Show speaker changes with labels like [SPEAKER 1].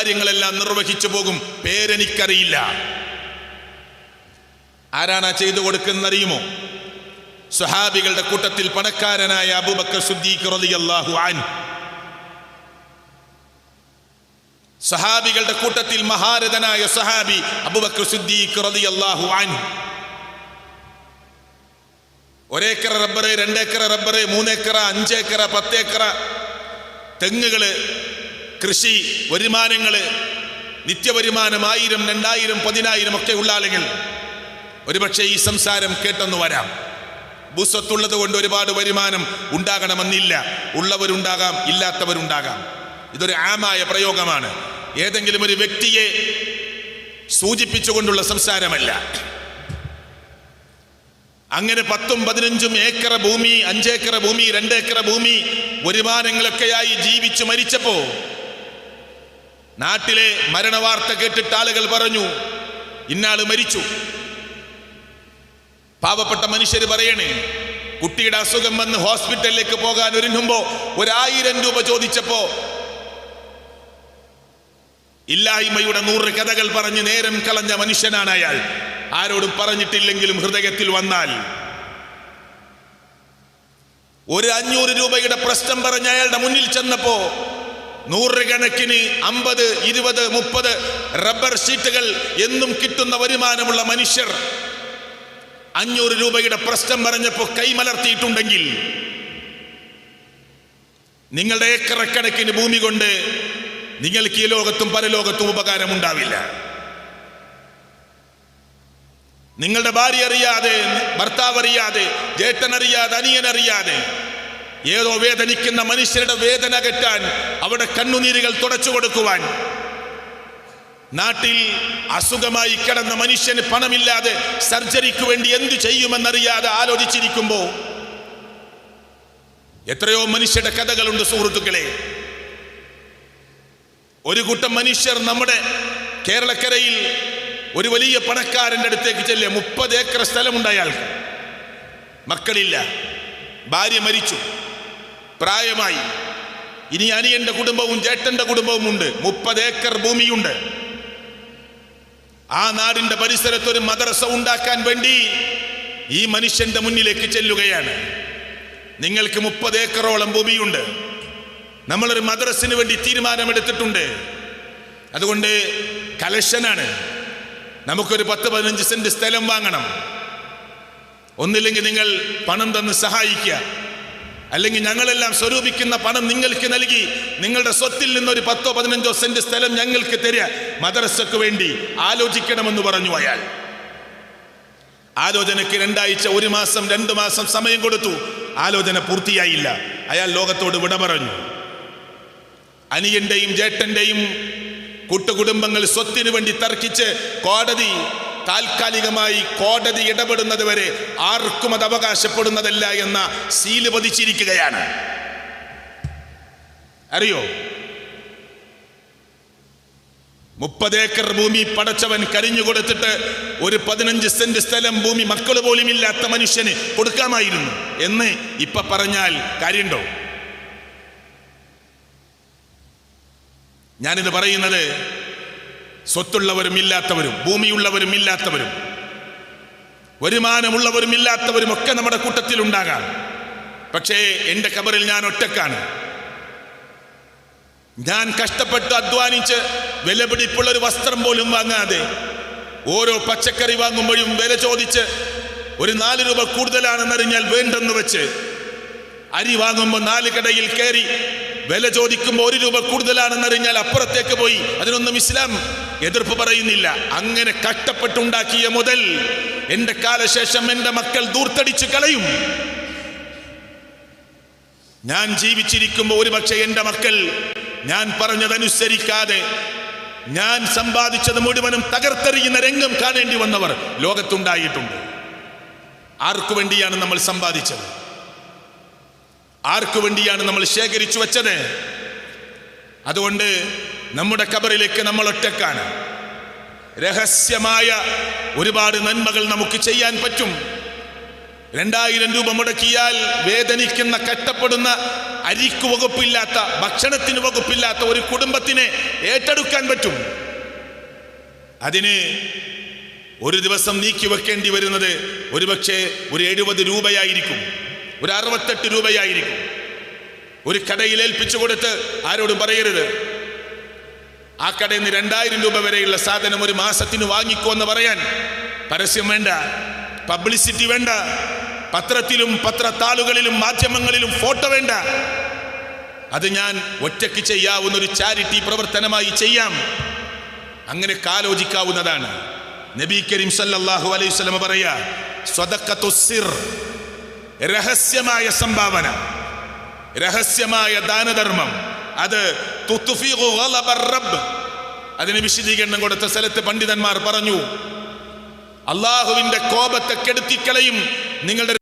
[SPEAKER 1] കാര്യങ്ങളെല്ലാം നിർവഹിച്ചു പോകും. പേരെനിക്കറിയില്ല. ആരാണ് ചെയ്തു കൊടുക്കുന്ന അറിയുമോ സുഹാബികളുടെ കൂട്ടത്തിൽ പണക്കാരനായ അബൂബക്കർ സുദ്ദീഖ് റളിയല്ലാഹു അൻ സഹാബികളുടെ കൂട്ടത്തിൽ മഹാരഥനായ സഹാബി അബുബക്കർ സിദ്ദീഖ് റളിയല്ലാഹു ഒരേക്കറ റബ്ബറ് രണ്ടേക്കറ റബ്ബറ് മൂന്നേക്കറ അഞ്ചേക്കറ പത്തേക്കറ തെങ്ങുകൾ കൃഷി വരുമാനങ്ങൾ നിത്യവരുമാനം ആയിരം രണ്ടായിരം പതിനായിരം ഒക്കെ ഉള്ള ആളുകൾ ഒരുപക്ഷെ ഈ സംസാരം കേട്ടെന്ന് വരാം. ഭൂസ്വത്തുള്ളത് കൊണ്ട് ഒരുപാട് വരുമാനം ഉണ്ടാകണമെന്നില്ല. ഉള്ളവരുണ്ടാകാം ഇല്ലാത്തവരുണ്ടാകാം. ഇതൊരു ആമായ പ്രയോഗമാണ്. ഏതെങ്കിലും ഒരു വ്യക്തിയെ സൂചിപ്പിച്ചുകൊണ്ടുള്ള സംസാരമല്ല. അങ്ങനെ പത്തും പതിനഞ്ചും ഏക്കർ ഭൂമി അഞ്ചേക്കറ ഭൂമി രണ്ടേക്കറ ഭൂമി വരുമാനങ്ങളൊക്കെയായി ജീവിച്ചു മരിച്ചപ്പോ നാട്ടിലെ മരണവാർത്ത കേട്ടിട്ട് ആളുകൾ പറഞ്ഞു ഇന്നാൾ മരിച്ചു. പാവപ്പെട്ട മനുഷ്യർ പറയണേ കുട്ടിയുടെ അസുഖം വന്ന് ഹോസ്പിറ്റലിലേക്ക് പോകാൻ ഒരുങ്ങുമ്പോ ഒരായിരം രൂപ ചോദിച്ചപ്പോ ഇല്ലായ്മയുടെ നൂറ് കഥകൾ പറഞ്ഞ് നേരം കളഞ്ഞ മനുഷ്യനാണ് അയാൾ. ആരോടും പറഞ്ഞിട്ടില്ലെങ്കിലും ഹൃദയത്തിൽ വന്നാൽ. ഒരു അഞ്ഞൂറ് രൂപയുടെ പ്രശ്നം പറഞ്ഞ് അയാളുടെ മുന്നിൽ ചെന്നപ്പോ നൂറുകണക്കിന് അമ്പത് ഇരുപത് മുപ്പത് റബ്ബർ ഷീറ്റുകൾ എന്നും കിട്ടുന്ന വരുമാനമുള്ള മനുഷ്യർ അഞ്ഞൂറ് രൂപയുടെ പ്രശ്നം പറഞ്ഞപ്പോൾ കൈമലർത്തിയിട്ടുണ്ടെങ്കിൽ നിങ്ങളുടെ ഏക്കറക്കണക്കിന് ഭൂമി കൊണ്ട് നിങ്ങൾക്ക് ഈ ലോകത്തും പരലോകത്തും ഉപകാരമുണ്ടാവില്ല. നിങ്ങളുടെ ഭാര്യ അറിയാതെ ഭർത്താവ് അറിയാതെ അനിയൻ അറിയാതെ ഏതോ വേദനിക്കുന്ന മനുഷ്യരുടെ വേദന കെട്ടാൻ അവിടെ കണ്ണുനീരുകൾ തുടച്ചു കൊടുക്കുവാൻ. നാട്ടിൽ അസുഖമായി കിടന്ന മനുഷ്യന് പണമില്ലാതെ സർജറിക്ക് വേണ്ടി എന്തു ചെയ്യുമെന്നറിയാതെ ആലോചിച്ചിരിക്കുമ്പോ എത്രയോ മനുഷ്യരുടെ കഥകളുണ്ട് സുഹൃത്തുക്കളെ. ഒരു കൂട്ടം മനുഷ്യർ നമ്മുടെ കേരളക്കരയിൽ ഒരു വലിയ പണക്കാരന്റെ അടുത്തേക്ക് ചെല്ലുക മുപ്പത് ഏക്കർ സ്ഥലമുണ്ട് അയാൾക്ക്. മക്കളില്ല. ഭാര്യ മരിച്ചു. പ്രായമായി. ഇനി അനിയന്റെ കുടുംബവും ചേട്ടന്റെ കുടുംബവും ഉണ്ട്. മുപ്പത് ഏക്കർ ഭൂമിയുണ്ട്. ആ നാടിന്റെ പരിസരത്ത് ഒരു മദ്രസ ഉണ്ടാക്കാൻ വേണ്ടി ഈ മനുഷ്യന്റെ മുന്നിലേക്ക് ചെല്ലുകയാണ്. നിങ്ങൾക്ക് മുപ്പത് ഏക്കറോളം ഭൂമിയുണ്ട്. നമ്മളൊരു മദ്രസിന് വേണ്ടി തീരുമാനമെടുത്തിട്ടുണ്ട്. അതുകൊണ്ട് കലക്ഷനാണ്. നമുക്കൊരു പത്ത് പതിനഞ്ച് സെന്റ് സ്ഥലം വാങ്ങണം. ഒന്നില്ലെങ്കിൽ നിങ്ങൾ പണം തന്ന് സഹായിക്കുക. അല്ലെങ്കിൽ ഞങ്ങളെല്ലാം സ്വരൂപിക്കുന്ന പണം നിങ്ങൾക്ക് നൽകി നിങ്ങളുടെ സ്വത്തിൽ നിന്നൊരു പത്തോ പതിനഞ്ചോ സെന്റ് സ്ഥലം ഞങ്ങൾക്ക് തരിക. മദ്രസക്ക് വേണ്ടി ആലോചിക്കണമെന്ന് പറഞ്ഞു അയാൾ. ആലോചനയ്ക്ക് രണ്ടാഴ്ച ഒരു മാസം രണ്ടു മാസം സമയം കൊടുത്തു. ആലോചന പൂർത്തിയായില്ല. അയാൾ ലോകത്തോട് വിട പറഞ്ഞു. അനിയന്റെയും ജേട്ടന്റെയും കൂട്ടുകുടുംബങ്ങൾ സ്വത്തിനു വേണ്ടി തർക്കിച്ച് കോടതി താൽക്കാലികമായി കോടതി ഇടപെടുന്നത് വരെ ആർക്കും അത് അവകാശപ്പെടുന്നതല്ല എന്ന സീൽ പതിച്ചിരിക്കുകയാണ്. അറിയോ? മുപ്പത് ഏക്കർ ഭൂമി പടച്ചവൻ കരിഞ്ഞു കൊടുത്തിട്ട് ഒരു പതിനഞ്ച് സെന്റ് സ്ഥലം ഭൂമി മക്കൾ പോലും ഇല്ലാത്ത മനുഷ്യന് കൊടുക്കാമായിരുന്നു എന്ന് ഇപ്പൊ പറഞ്ഞാൽ കാര്യമുണ്ടോ ഞാനിത് പറയുന്നത് സ്വത്തുള്ളവരും ഇല്ലാത്തവരും ഭൂമിയുള്ളവരും ഇല്ലാത്തവരും വരുമാനമുള്ളവരും ഇല്ലാത്തവരും ഒക്കെ നമ്മുടെ കൂട്ടത്തിൽ ഉണ്ടാകാം പക്ഷേ എന്റെ കബറിൽ ഞാൻ ഒറ്റക്കാണ്. ഞാൻ കഷ്ടപ്പെട്ട് അധ്വാനിച്ച് വിലപിടിപ്പുള്ള ഒരു വസ്ത്രം പോലും വാങ്ങാതെ ഓരോ പച്ചക്കറി വാങ്ങുമ്പോഴും വില ചോദിച്ച് ഒരു നാല് രൂപ കൂടുതലാണെന്നറിഞ്ഞാൽ വേണ്ടെന്ന് വെച്ച് അരി വാങ്ങുമ്പോൾ നാല് കടയിൽ കയറി വില ചോദിക്കുമ്പോൾ ഒരു രൂപ കൂടുതലാണെന്നറിഞ്ഞാൽ അപ്പുറത്തേക്ക് പോയി. അതിനൊന്നും ഇസ്ലാം എതിർപ്പ് പറയുന്നില്ല. അങ്ങനെ കഷ്ടപ്പെട്ടുണ്ടാക്കിയ മുതൽ എന്റെ കാലശേഷം എന്റെ മക്കൾ ദൂർത്തടിച്ചു കളയും. ഞാൻ ജീവിച്ചിരിക്കുമ്പോൾ ഒരുപക്ഷെ എന്റെ മക്കൾ ഞാൻ പറഞ്ഞതനുസരിക്കാതെ ഞാൻ സമ്പാദിച്ചത് മുഴുവനും തകർത്തെറിയുന്ന രംഗം കാണേണ്ടി വന്നവർ ലോകത്തുണ്ടായിട്ടുണ്ട്. ആർക്കു വേണ്ടിയാണ് നമ്മൾ സമ്പാദിച്ചത്? ആർക്കു വേണ്ടിയാണ് നമ്മൾ ശേഖരിച്ചു വെച്ചത്? അതുകൊണ്ട് നമ്മുടെ കബറിലേക്ക് നമ്മൾ ഒറ്റക്കാണ്. രഹസ്യമായ ഒരുപാട് നന്മകൾ നമുക്ക് ചെയ്യാൻ പറ്റും. രണ്ടായിരം രൂപ മുടക്കിയാൽ വേദനിക്കുന്ന കഷ്ടപ്പെടുന്ന അരിക്ക് വകുപ്പില്ലാത്ത ഭക്ഷണത്തിന് വകുപ്പില്ലാത്ത ഒരു കുടുംബത്തിനെ ഏറ്റെടുക്കാൻ പറ്റും. അതിന് ഒരു ദിവസം നീക്കി വെക്കേണ്ടി വരുന്നത് ഒരുപക്ഷെ ഒരു എഴുപത് രൂപയായിരിക്കും. ഒരു അറുപത്തെട്ട് രൂപയായിരിക്കും. ഒരു കടയിൽ ഏൽപ്പിച്ചു കൊടുത്ത് ആരോടും പറയരുത്. ആ കടയിൽ നിന്ന് രണ്ടായിരം രൂപ വരെയുള്ള സാധനം ഒരു മാസത്തിന് വാങ്ങിക്കോ എന്ന് പറയാൻ പരസ്യം വേണ്ട പബ്ലിസിറ്റി വേണ്ട പത്രത്തിലും പത്രത്താളുകളിലും മാധ്യമങ്ങളിലും ഫോട്ടോ വേണ്ട. അത് ഞാൻ ഒറ്റയ്ക്ക് ചെയ്യാവുന്ന ഒരു ചാരിറ്റി പ്രവർത്തനമായി ചെയ്യാം. അങ്ങനെ കാലോചിക്കാവുന്നതാണ്. നബി കരീം സല്ലാഹു അലൈഹി വസല്ലം പറയാ സ്വതക്കത്തു സിർ രഹസ്യമായ സംഭാവന രഹസ്യമായ ദാനധർമ്മം. അത് അതിന് വിശദീകരണം കൊടുത്ത സ്ഥലത്ത് പണ്ഡിതന്മാർ പറഞ്ഞു അള്ളാഹുവിന്റെ കോപത്തെ കെടുത്തിക്കളയും നിങ്ങളുടെ